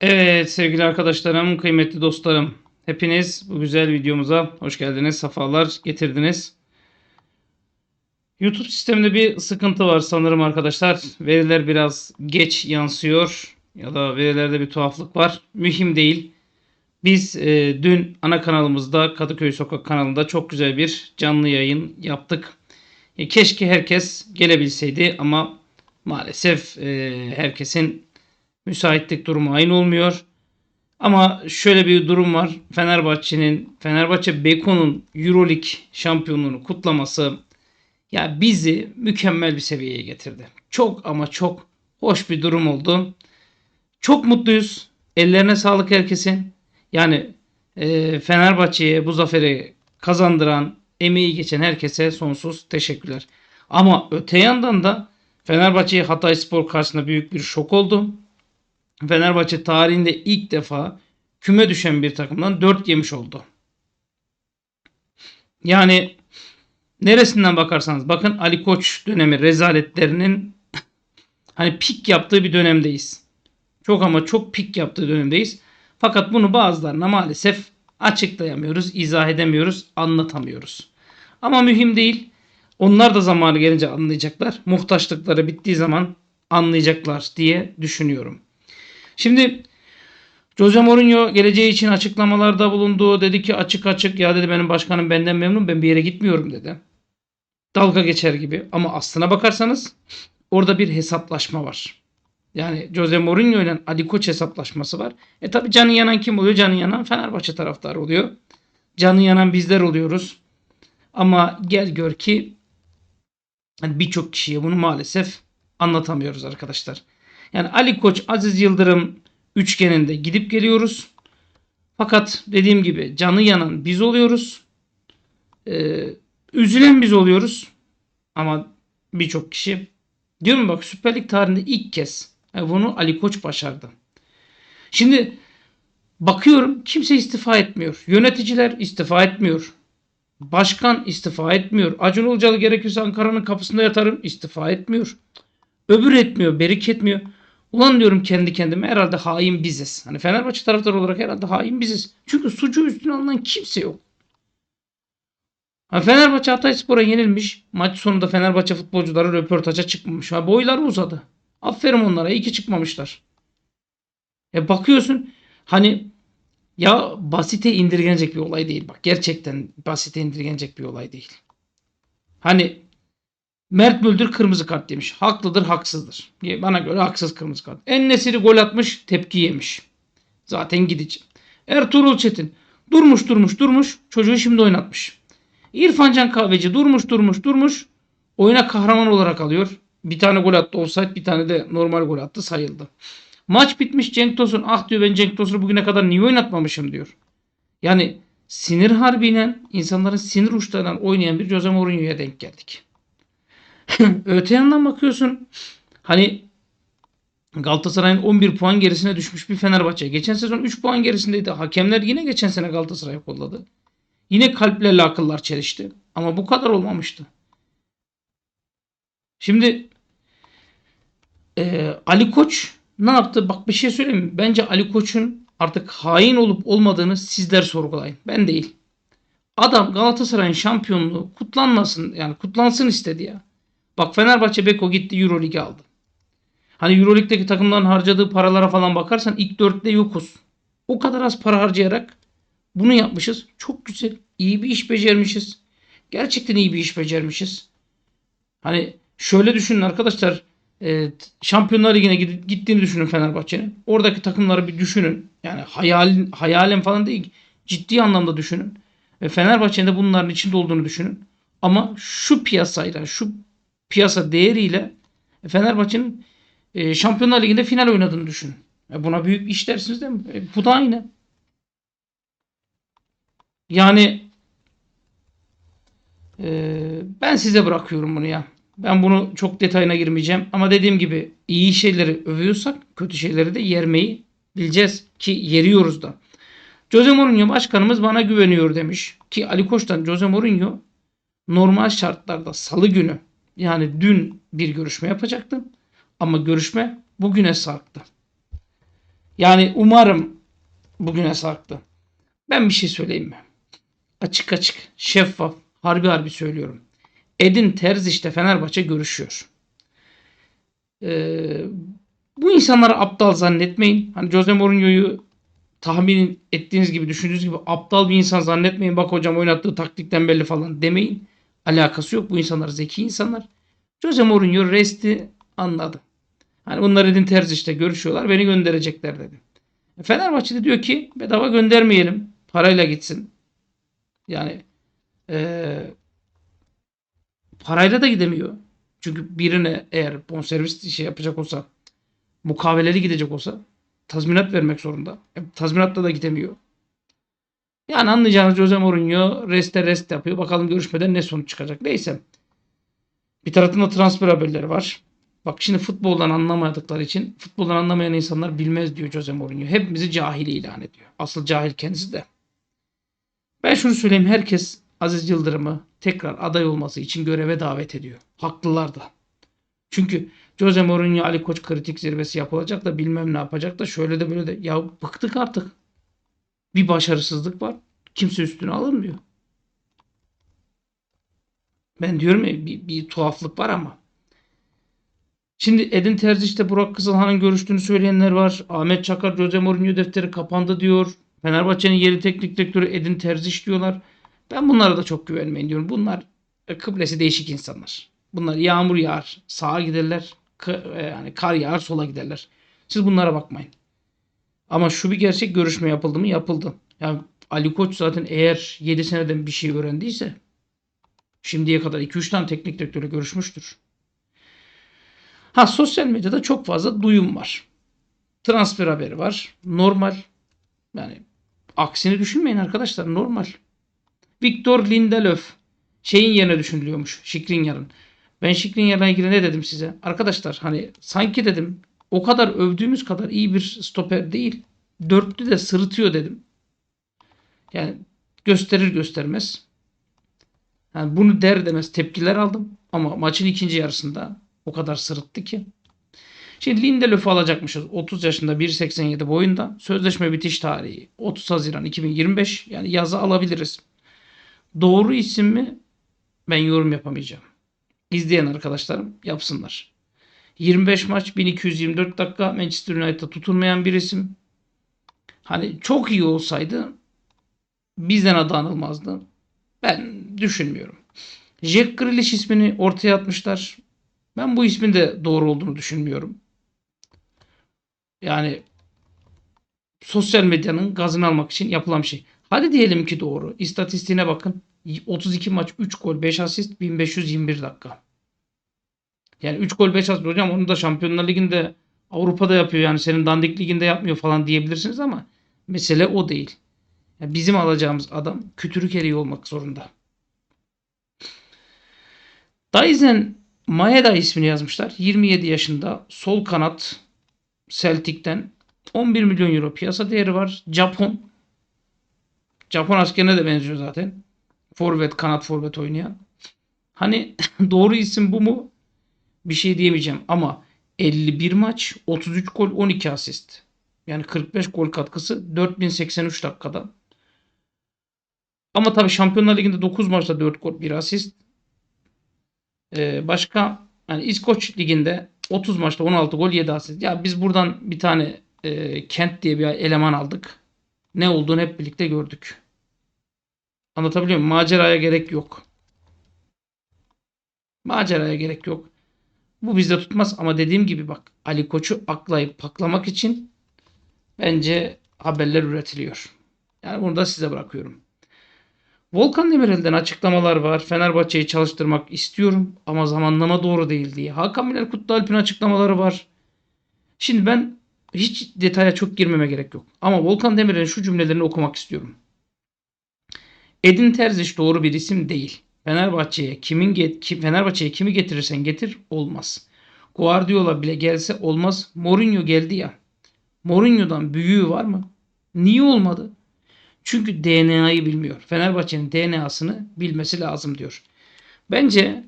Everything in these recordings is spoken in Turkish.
Evet sevgili arkadaşlarım, kıymetli dostlarım. Hepiniz bu güzel videomuza hoş geldiniz, sefalar getirdiniz. YouTube sisteminde bir sıkıntı var sanırım arkadaşlar. Veriler biraz geç yansıyor ya da verilerde bir tuhaflık var. Mühim değil. Biz e, dün ana kanalımızda Kadıköy Sokak kanalında çok güzel bir canlı yayın yaptık. E, keşke herkes gelebilseydi ama maalesef e, herkesin müsaitlik durumu aynı olmuyor. Ama şöyle bir durum var. Fenerbahçe'nin Fenerbahçe Beko'nun EuroLeague şampiyonluğunu kutlaması ya bizi mükemmel bir seviyeye getirdi. Çok ama çok hoş bir durum oldu. Çok mutluyuz. Ellerine sağlık herkesin. Yani e, Fenerbahçe'ye bu zaferi kazandıran, emeği geçen herkese sonsuz teşekkürler. Ama öte yandan da Fenerbahçe'ye Hatay Spor karşısında büyük bir şok oldu. Fenerbahçe tarihinde ilk defa küme düşen bir takımdan 4 yemiş oldu. Yani neresinden bakarsanız bakın Ali Koç dönemi rezaletlerinin hani pik yaptığı bir dönemdeyiz. Çok ama çok pik yaptığı dönemdeyiz. Fakat bunu bazılarına maalesef açıklayamıyoruz, izah edemiyoruz, anlatamıyoruz. Ama mühim değil. Onlar da zamanı gelince anlayacaklar. Muhtaçlıkları bittiği zaman anlayacaklar diye düşünüyorum. Şimdi Jose Mourinho geleceği için açıklamalarda bulundu. Dedi ki açık açık ya dedi benim başkanım benden memnun ben bir yere gitmiyorum dedi. Dalga geçer gibi ama aslına bakarsanız orada bir hesaplaşma var. Yani Jose Mourinho ile Ali Koç hesaplaşması var. E tabi canı yanan kim oluyor? Canı yanan Fenerbahçe taraftarı oluyor. Canı yanan bizler oluyoruz. Ama gel gör ki birçok kişiye bunu maalesef anlatamıyoruz arkadaşlar. Yani Ali Koç, Aziz Yıldırım üçgeninde gidip geliyoruz. Fakat dediğim gibi canı yanan biz oluyoruz. Ee, üzülen biz oluyoruz. Ama birçok kişi diyorum bak Süper Lig tarihinde ilk kez yani bunu Ali Koç başardı. Şimdi bakıyorum kimse istifa etmiyor. Yöneticiler istifa etmiyor. Başkan istifa etmiyor. Acun Ilıcalı gerekirse Ankara'nın kapısında yatarım istifa etmiyor. Öbür etmiyor, berik etmiyor. Ulan diyorum kendi kendime herhalde hain biziz. Hani Fenerbahçe taraftarı olarak herhalde hain biziz. Çünkü suçu üstüne alınan kimse yok. Ha Fenerbahçe Hatayspor'a yenilmiş. Maç sonunda Fenerbahçe futbolcuları röportaja çıkmamış. Ha boyları uzadı. Aferin onlara. İyi çıkmamışlar. E bakıyorsun hani ya basite indirgenecek bir olay değil. Bak gerçekten basite indirgenecek bir olay değil. Hani Mert Müldür kırmızı kart demiş. Haklıdır, haksızdır. Bana göre haksız kırmızı kart. En Nesiri gol atmış, tepki yemiş. Zaten gidici. Ertuğrul Çetin durmuş durmuş durmuş çocuğu şimdi oynatmış. İrfan Can Kahveci durmuş durmuş durmuş oyuna kahraman olarak alıyor. Bir tane gol attı offside bir tane de normal gol attı sayıldı. Maç bitmiş Cenk Tosun ah diyor ben Cenk Tosun'u bugüne kadar niye oynatmamışım diyor. Yani sinir harbiyle insanların sinir uçlarından oynayan bir Jose Mourinho'ya denk geldik. Öte yandan bakıyorsun hani Galatasaray'ın 11 puan gerisine düşmüş bir Fenerbahçe. Geçen sezon 3 puan gerisindeydi. Hakemler yine geçen sene Galatasaray'ı kolladı. Yine kalplerle akıllar çelişti. Ama bu kadar olmamıştı. Şimdi e, Ali Koç ne yaptı? Bak bir şey söyleyeyim mi? Bence Ali Koç'un artık hain olup olmadığını sizler sorgulayın. Ben değil. Adam Galatasaray'ın şampiyonluğu kutlanmasın yani kutlansın istedi ya. Bak Fenerbahçe Beko gitti Euroleague aldı. Hani Euroleague'deki takımların harcadığı paralara falan bakarsan ilk dörtte yokuz. O kadar az para harcayarak bunu yapmışız. Çok güzel. İyi bir iş becermişiz. Gerçekten iyi bir iş becermişiz. Hani şöyle düşünün arkadaşlar. E, Şampiyonlar Ligi'ne gittiğini düşünün Fenerbahçe'nin. Oradaki takımları bir düşünün. Yani hayal, hayalen falan değil. Ciddi anlamda düşünün. Ve Fenerbahçe'nin de bunların içinde olduğunu düşünün. Ama şu piyasayla, şu piyasa değeriyle Fenerbahçe'nin e, Şampiyonlar Ligi'nde final oynadığını düşünün. E, buna büyük iş dersiniz değil mi? E, bu da aynı. Yani e, ben size bırakıyorum bunu ya. Ben bunu çok detayına girmeyeceğim. Ama dediğim gibi iyi şeyleri övüyorsak kötü şeyleri de yermeyi bileceğiz. Ki yeriyoruz da. Jose Mourinho başkanımız bana güveniyor demiş. Ki Ali Koç'tan Jose Mourinho normal şartlarda salı günü yani dün bir görüşme yapacaktım. Ama görüşme bugüne sarktı. Yani umarım bugüne saklı. Ben bir şey söyleyeyim mi? Açık açık, şeffaf, harbi harbi söylüyorum. Edin Terzic ile Fenerbahçe görüşüyor. Ee, bu insanları aptal zannetmeyin. Hani Jose Mourinho'yu tahmin ettiğiniz gibi, düşündüğünüz gibi aptal bir insan zannetmeyin. Bak hocam oynattığı taktikten belli falan demeyin. Alakası yok. Bu insanlar zeki insanlar. Jose Mourinho resti anladı. Hani bunlar Edin Terzic'le görüşüyorlar. Beni gönderecekler dedi. Fenerbahçe de diyor ki bedava göndermeyelim. Parayla gitsin. Yani eee parayla da gidemiyor. Çünkü birine eğer bonservis şey yapacak olsa mukaveleli gidecek olsa tazminat vermek zorunda. E, tazminatla da gidemiyor. Yani anlayacağınız Jose Mourinho reste rest yapıyor. Bakalım görüşmeden ne sonuç çıkacak. Neyse. Bir tarafında transfer haberleri var. Bak şimdi futboldan anlamadıkları için futboldan anlamayan insanlar bilmez diyor Jose Mourinho. Hepimizi cahil ilan ediyor. Asıl cahil kendisi de. Ben şunu söyleyeyim. Herkes Aziz Yıldırım'ı tekrar aday olması için göreve davet ediyor. Haklılar da. Çünkü Jose Mourinho Ali Koç kritik zirvesi yapılacak da bilmem ne yapacak da şöyle de böyle de. Ya bıktık artık. Bir başarısızlık var. Kimse üstüne alınmıyor. Ben diyorum ya bir, bir tuhaflık var ama. Şimdi Edin Terziç'te Burak Kızılhan'ın görüştüğünü söyleyenler var. Ahmet Çakar Jose Mourinho defteri kapandı diyor. Fenerbahçe'nin yeni teknik direktörü Edin Terziç diyorlar. Ben bunlara da çok güvenmeyin diyorum. Bunlar e, kıblesi değişik insanlar. Bunlar yağmur yağar sağa giderler. E, yani kar yağar sola giderler. Siz bunlara bakmayın. Ama şu bir gerçek görüşme yapıldı mı? Yapıldı. Yani Ali Koç zaten eğer 7 seneden bir şey öğrendiyse şimdiye kadar 2-3 tane teknik direktörle görüşmüştür. Ha sosyal medyada çok fazla duyum var. Transfer haberi var. Normal. Yani aksini düşünmeyin arkadaşlar. Normal. Victor Lindelöf şeyin yerine düşünülüyormuş. Skriniar'ın. Ben Skriniar'la ilgili ne dedim size? Arkadaşlar hani sanki dedim o kadar övdüğümüz kadar iyi bir stoper değil. Dörtlü de sırıtıyor dedim. Yani gösterir göstermez. Yani bunu der demez tepkiler aldım. Ama maçın ikinci yarısında o kadar sırıttı ki. Şimdi Lindelöf'ü alacakmışız. 30 yaşında 1.87 boyunda. Sözleşme bitiş tarihi 30 Haziran 2025. Yani yazı alabiliriz. Doğru isim mi? Ben yorum yapamayacağım. İzleyen arkadaşlarım yapsınlar. 25 maç 1224 dakika Manchester United'da tutulmayan bir isim. Hani çok iyi olsaydı bizden adı anılmazdı. Ben düşünmüyorum. Jack Grealish ismini ortaya atmışlar. Ben bu ismin de doğru olduğunu düşünmüyorum. Yani sosyal medyanın gazını almak için yapılan bir şey. Hadi diyelim ki doğru. İstatistiğine bakın. 32 maç 3 gol 5 asist 1521 dakika. Yani 3 gol 5 asist hocam onu da Şampiyonlar Ligi'nde Avrupa'da yapıyor yani senin Dandik Ligi'nde yapmıyor falan diyebilirsiniz ama mesele o değil. Yani bizim alacağımız adam kütürük eriği olmak zorunda. Daizen Maeda ismini yazmışlar. 27 yaşında sol kanat Celtic'ten 11 milyon euro piyasa değeri var. Japon. Japon askerine de benziyor zaten. Forvet, kanat forvet oynayan. Hani doğru isim bu mu? Bir şey diyemeyeceğim ama 51 maç, 33 gol, 12 asist. Yani 45 gol katkısı 4083 dakikada. Ama tabii Şampiyonlar Ligi'nde 9 maçta 4 gol, 1 asist. Ee, başka yani İskoç Ligi'nde 30 maçta 16 gol 7 asist. Ya biz buradan bir tane e, Kent diye bir eleman aldık. Ne olduğunu hep birlikte gördük. Anlatabiliyor muyum? Maceraya gerek yok. Maceraya gerek yok. Bu bizde tutmaz ama dediğim gibi bak Ali Koç'u aklayıp paklamak için bence haberler üretiliyor. Yani bunu da size bırakıyorum. Volkan Demirel'den açıklamalar var. Fenerbahçe'yi çalıştırmak istiyorum ama zamanlama doğru değil diye. Hakan Bilal Kutlualp'in açıklamaları var. Şimdi ben hiç detaya çok girmeme gerek yok. Ama Volkan Demirel'in şu cümlelerini okumak istiyorum. Edin Terzic doğru bir isim değil. Fenerbahçe'ye kimin get ki Fenerbahçe'ye kimi getirirsen getir olmaz. Guardiola bile gelse olmaz. Mourinho geldi ya. Mourinho'dan büyüğü var mı? Niye olmadı? Çünkü DNA'yı bilmiyor. Fenerbahçe'nin DNA'sını bilmesi lazım diyor. Bence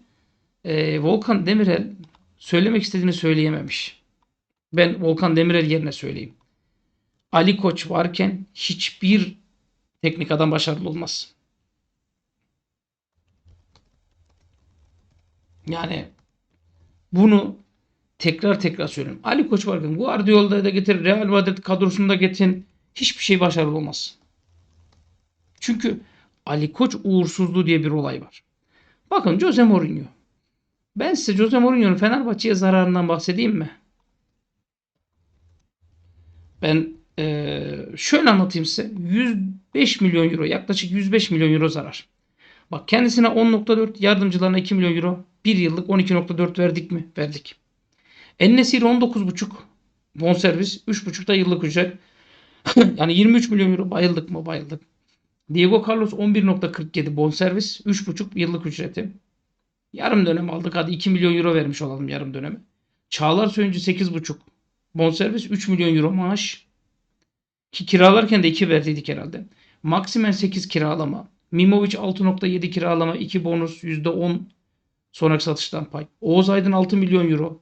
e, Volkan Demirel söylemek istediğini söyleyememiş. Ben Volkan Demirel yerine söyleyeyim. Ali Koç varken hiçbir teknik adam başarılı olmaz. Yani bunu tekrar tekrar söylüyorum. Ali Koç varken Guardiola'yı da getir, Real Madrid kadrosunu da getirin. Hiçbir şey başarılı olmaz. Çünkü Ali Koç uğursuzluğu diye bir olay var. Bakın Jose Mourinho. Ben size Jose Mourinho'nun Fenerbahçe'ye zararından bahsedeyim mi? Ben eee, şöyle anlatayım size. 105 milyon euro yaklaşık 105 milyon euro zarar. Bak kendisine 10.4 yardımcılarına 2 milyon euro. Bir yıllık 12.4 verdik mi? Verdik. Ennesiri 19.5 bonservis 3.5 da yıllık ücret. yani 23 milyon euro bayıldık mı? Bayıldık. Diego Carlos 11.47 bonservis 3.5 yıllık ücreti. Yarım dönem aldık. Hadi 2 milyon euro vermiş olalım yarım dönemi. Çağlar Söyüncü 8.5 bonservis 3 milyon euro maaş. Ki kiralarken de 2 verdiydik herhalde. Maximen 8 kiralama. Mimovic 6.7 kiralama. 2 bonus %10 sonraki satıştan pay. Oğuz Aydın 6 milyon euro.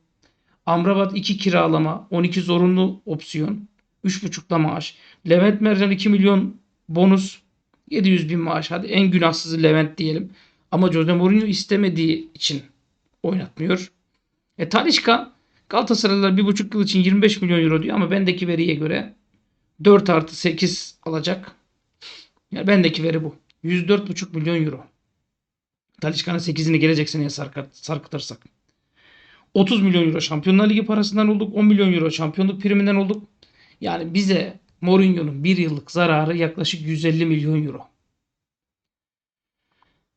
Amrabat 2 kiralama. 12 zorunlu opsiyon. 3.5'da maaş. Levent Mercan 2 milyon bonus. 700 bin maaş. Hadi en günahsızı Levent diyelim. Ama Jose Mourinho istemediği için oynatmıyor. E Talisca Galatasaraylılar 1,5 yıl için 25 milyon euro diyor ama bendeki veriye göre 4 artı 8 alacak. Yani bendeki veri bu. 104,5 milyon euro. Talisca'nın 8'ini gelecek seneye sarkıtırsak. 30 milyon euro Şampiyonlar Ligi parasından olduk. 10 milyon euro şampiyonluk priminden olduk. Yani bize Mourinho'nun bir yıllık zararı yaklaşık 150 milyon euro.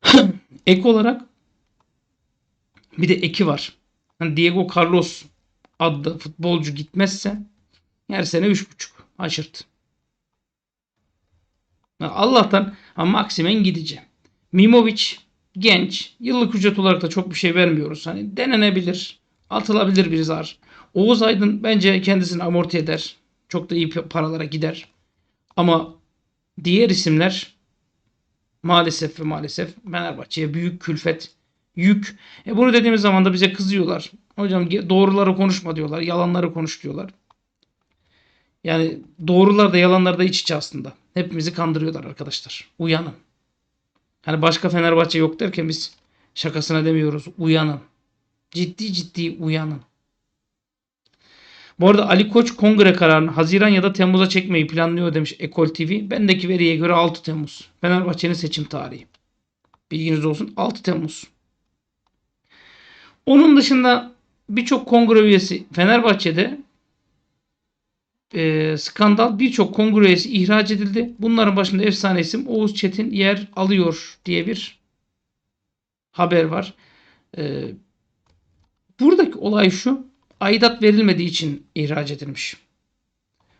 Ek olarak bir de eki var. Hani Diego Carlos adlı futbolcu gitmezse her sene 3,5 haşırt. Ha, Allah'tan ha, Maximen gidici. Mimovic genç. Yıllık ücret olarak da çok bir şey vermiyoruz. Hani denenebilir. Atılabilir bir zar. Oğuz Aydın bence kendisini amorti eder. Çok da iyi paralara gider. Ama diğer isimler maalesef ve maalesef Fenerbahçe'ye büyük külfet, yük. E bunu dediğimiz zaman da bize kızıyorlar. Hocam doğruları konuşma diyorlar. Yalanları konuş diyorlar. Yani doğrular da yalanlar da iç içe aslında. Hepimizi kandırıyorlar arkadaşlar. Uyanın. Hani başka Fenerbahçe yok derken biz şakasına demiyoruz. Uyanın. Ciddi ciddi uyanın. Bu arada Ali Koç kongre kararını Haziran ya da Temmuz'a çekmeyi planlıyor demiş Ekol TV. Bendeki veriye göre 6 Temmuz. Fenerbahçe'nin seçim tarihi. Bilginiz olsun 6 Temmuz. Onun dışında birçok kongre üyesi Fenerbahçe'de e, skandal birçok kongre üyesi ihraç edildi. Bunların başında efsane isim Oğuz Çetin yer alıyor diye bir haber var. E, buradaki olay şu. Aidat verilmediği için ihraç edilmiş.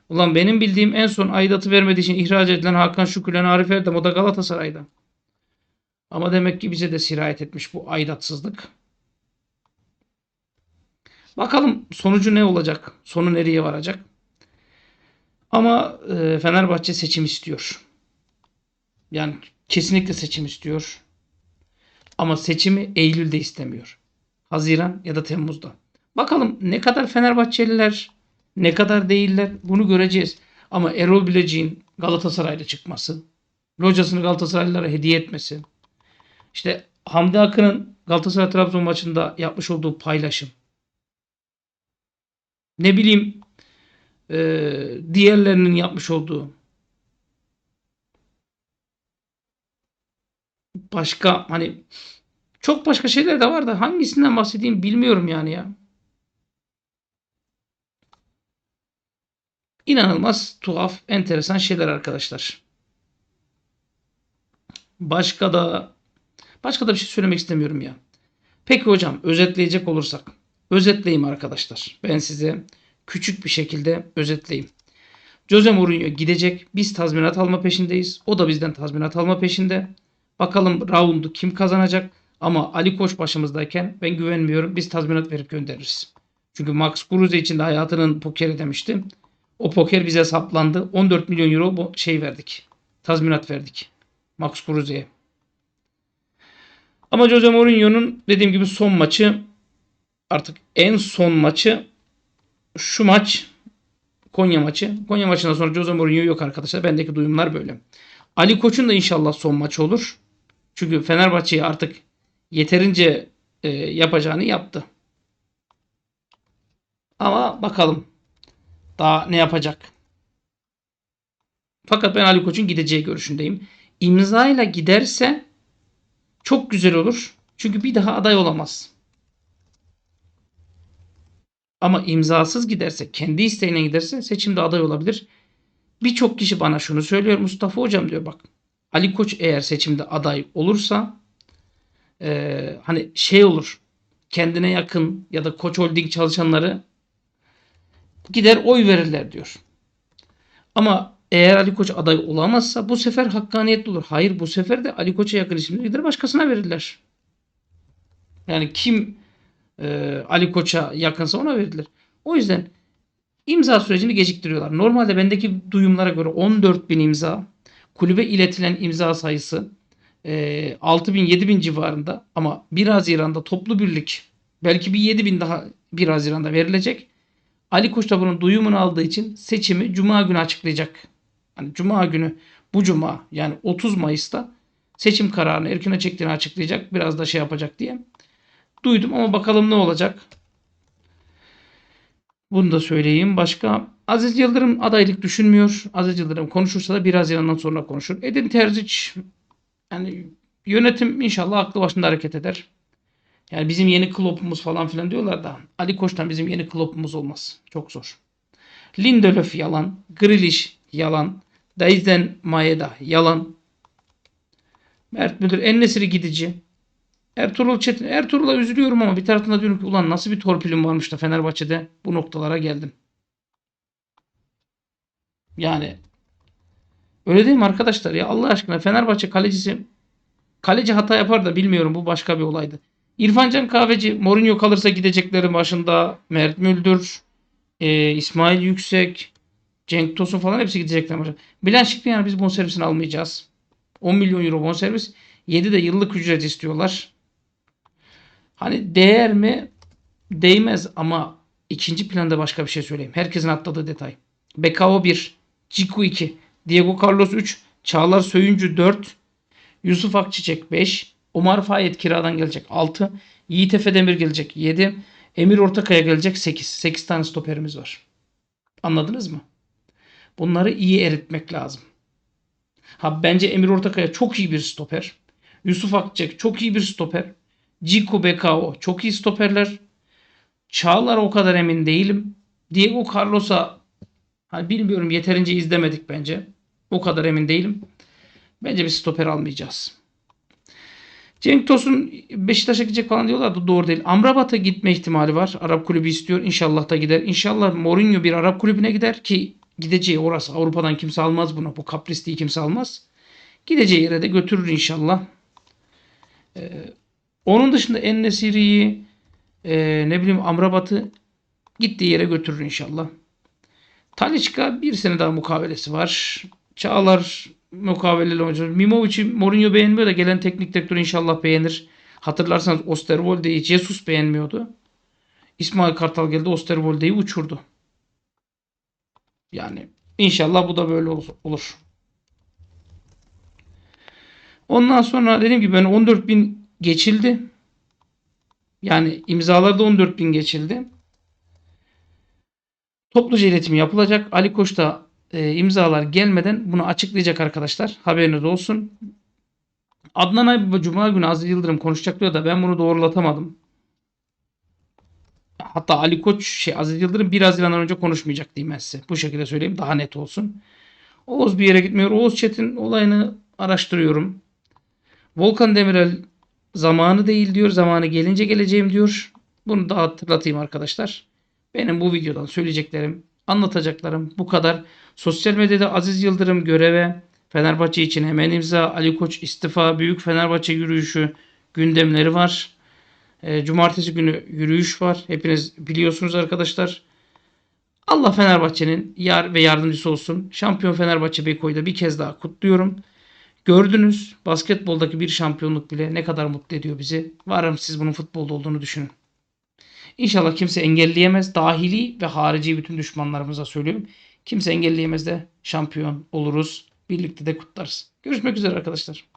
Ulan benim bildiğim en son aidatı vermediği için ihraç edilen Hakan Şükürlen Arif Erdem o da Galatasaray'da. Ama demek ki bize de sirayet etmiş bu aidatsızlık. Bakalım sonucu ne olacak? Sonu nereye varacak? Ama e, Fenerbahçe seçim istiyor. Yani kesinlikle seçim istiyor. Ama seçimi Eylül'de istemiyor. Haziran ya da Temmuz'da. Bakalım ne kadar Fenerbahçeliler ne kadar değiller bunu göreceğiz. Ama Erol Bilecik'in Galatasaray'la çıkması, locasını Galatasaraylılara hediye etmesi, işte Hamdi Akın'ın Galatasaray Trabzon maçında yapmış olduğu paylaşım, ne bileyim eee, diğerlerinin yapmış olduğu başka hani çok başka şeyler de var da hangisinden bahsedeyim bilmiyorum yani ya. İnanılmaz tuhaf, enteresan şeyler arkadaşlar. Başka da başka da bir şey söylemek istemiyorum ya. Peki hocam özetleyecek olursak. Özetleyeyim arkadaşlar. Ben size küçük bir şekilde özetleyeyim. Jose Mourinho gidecek. Biz tazminat alma peşindeyiz. O da bizden tazminat alma peşinde. Bakalım roundu kim kazanacak. Ama Ali Koç başımızdayken ben güvenmiyorum. Biz tazminat verip göndeririz. Çünkü Max Kruse için de hayatının pokeri demiştim. O poker bize saplandı. 14 milyon euro bu şey verdik. Tazminat verdik. Max Kruse'ye. Ama Jose Mourinho'nun dediğim gibi son maçı artık en son maçı şu maç Konya maçı. Konya maçından sonra Jose Mourinho yok arkadaşlar. Bendeki duyumlar böyle. Ali Koç'un da inşallah son maçı olur. Çünkü Fenerbahçe'yi artık yeterince e, yapacağını yaptı. Ama bakalım daha ne yapacak. Fakat ben Ali Koç'un gideceği görüşündeyim. İmzayla giderse çok güzel olur. Çünkü bir daha aday olamaz. Ama imzasız giderse, kendi isteğine giderse seçimde aday olabilir. Birçok kişi bana şunu söylüyor. Mustafa Hocam diyor bak. Ali Koç eğer seçimde aday olursa e, hani şey olur. Kendine yakın ya da Koç Holding çalışanları gider oy verirler diyor. Ama eğer Ali Koç aday olamazsa bu sefer hakkaniyetli olur. Hayır bu sefer de Ali Koç'a yakın isimleri gider başkasına verirler. Yani kim e, Ali Koç'a yakınsa ona verilir. O yüzden imza sürecini geciktiriyorlar. Normalde bendeki duyumlara göre 14 bin imza kulübe iletilen imza sayısı e, 6 bin 7 bin civarında ama 1 Haziran'da toplu birlik belki bir 7 bin daha 1 Haziran'da verilecek. Ali Koç da bunun duyumunu aldığı için seçimi Cuma günü açıklayacak. Hani Cuma günü bu Cuma yani 30 Mayıs'ta seçim kararını erkene çektiğini açıklayacak. Biraz da şey yapacak diye. Duydum ama bakalım ne olacak. Bunu da söyleyeyim. Başka Aziz Yıldırım adaylık düşünmüyor. Aziz Yıldırım konuşursa da 1 Haziran'dan sonra konuşur. Edin Terzic yani yönetim inşallah aklı başında hareket eder. Yani bizim yeni klopumuz falan filan diyorlar da Ali Koç'tan bizim yeni klopumuz olmaz. Çok zor. Lindelöf yalan. Grealish yalan. Daizen Maeda yalan. Mert Müdür Ennesiri gidici. Ertuğrul Çetin. Ertuğrul'a üzülüyorum ama bir taraftan diyorum ki ulan nasıl bir torpilim varmış da Fenerbahçe'de bu noktalara geldim. Yani öyle değil mi arkadaşlar ya Allah aşkına Fenerbahçe kalecisi kaleci hata yapar da bilmiyorum bu başka bir olaydı. İrfan Can Kahveci Mourinho kalırsa gideceklerin başında Mert Müldür, e, İsmail Yüksek, Cenk Tosun falan hepsi gidecekler başında. Bilen yani biz bonservisini almayacağız. 10 milyon euro bonservis. 7 de yıllık ücret istiyorlar. Hani değer mi? Değmez ama ikinci planda başka bir şey söyleyeyim. Herkesin atladığı detay. Bekao 1, Ciku 2, Diego Carlos 3, Çağlar Söyüncü 4, Yusuf Akçiçek 5, Omar Fayet kiradan gelecek 6, Yiğit Efe Demir gelecek 7, Emir Ortakaya gelecek 8. 8 tane stoperimiz var. Anladınız mı? Bunları iyi eritmek lazım. Ha bence Emir Ortakaya çok iyi bir stoper. Yusuf Akçek çok iyi bir stoper. Ciku Bekao çok iyi stoperler. Çağlar o kadar emin değilim. Diego Carlos'a hani bilmiyorum yeterince izlemedik bence. O kadar emin değilim. Bence bir stoper almayacağız. Cenk Tosun Beşiktaş'a gidecek falan diyorlar da doğru değil. Amrabat'a gitme ihtimali var. Arap kulübü istiyor. İnşallah da gider. İnşallah Mourinho bir Arap kulübüne gider ki gideceği orası. Avrupa'dan kimse almaz bunu. Bu kaprisliği kimse almaz. Gideceği yere de götürür inşallah. Ee, onun dışında Ennesiri'yi e, ne bileyim Amrabat'ı gittiği yere götürür inşallah. Talisca bir sene daha mukavelesi var. Çağlar mukaveleli oyuncu. Mimovic'i Mourinho beğenmiyor da gelen teknik direktör inşallah beğenir. Hatırlarsanız Osterwolde'yi Jesus beğenmiyordu. İsmail Kartal geldi Osterwolde'yi uçurdu. Yani inşallah bu da böyle olur. Ondan sonra dediğim gibi ben 14 bin geçildi. Yani imzalarda 14 bin geçildi. Topluca iletim yapılacak. Ali Koç da e, imzalar gelmeden bunu açıklayacak arkadaşlar. Haberiniz olsun. Adnan Aybaba Cuma günü Aziz Yıldırım konuşacak diyor da ben bunu doğrulatamadım. Hatta Ali Koç şey Aziz Yıldırım 1 Haziran'dan önce konuşmayacak diyeyim ben size. Bu şekilde söyleyeyim daha net olsun. Oğuz bir yere gitmiyor. Oğuz Çetin olayını araştırıyorum. Volkan Demirel zamanı değil diyor. Zamanı gelince geleceğim diyor. Bunu da hatırlatayım arkadaşlar. Benim bu videodan söyleyeceklerim, anlatacaklarım bu kadar. Sosyal medyada Aziz Yıldırım göreve, Fenerbahçe için hemen imza, Ali Koç istifa, Büyük Fenerbahçe yürüyüşü gündemleri var. E, cumartesi günü yürüyüş var. Hepiniz biliyorsunuz arkadaşlar. Allah Fenerbahçe'nin yar ve yardımcısı olsun. Şampiyon Fenerbahçe Beko'yu da bir kez daha kutluyorum. Gördünüz basketboldaki bir şampiyonluk bile ne kadar mutlu ediyor bizi. Varım siz bunun futbolda olduğunu düşünün. İnşallah kimse engelleyemez. Dahili ve harici bütün düşmanlarımıza söylüyorum. Kimse engelleyemez de şampiyon oluruz. Birlikte de kutlarız. Görüşmek üzere arkadaşlar.